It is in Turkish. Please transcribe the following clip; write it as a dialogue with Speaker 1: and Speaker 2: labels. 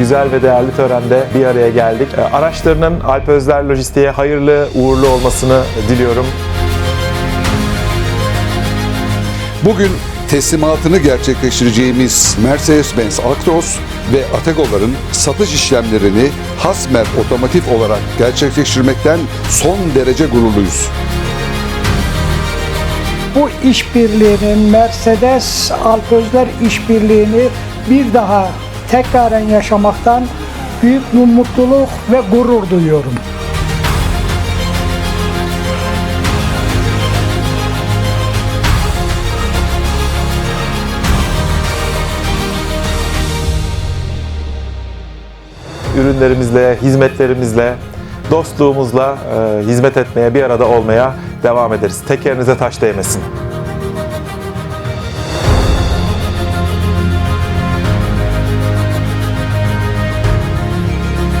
Speaker 1: güzel ve değerli törende bir araya geldik. E, Araçlarının Alp Özler Lojistik'e hayırlı uğurlu olmasını diliyorum.
Speaker 2: Bugün teslimatını gerçekleştireceğimiz Mercedes-Benz Actros ve Atago'ların satış işlemlerini Hasmer otomotiv olarak gerçekleştirmekten son derece gururluyuz.
Speaker 3: bu işbirliğinin Mercedes Alpözler işbirliğini bir daha tekraren yaşamaktan büyük bir mutluluk ve gurur duyuyorum.
Speaker 1: Ürünlerimizle, hizmetlerimizle, dostluğumuzla e, hizmet etmeye, bir arada olmaya devam ederiz. Tekerinize taş değmesin.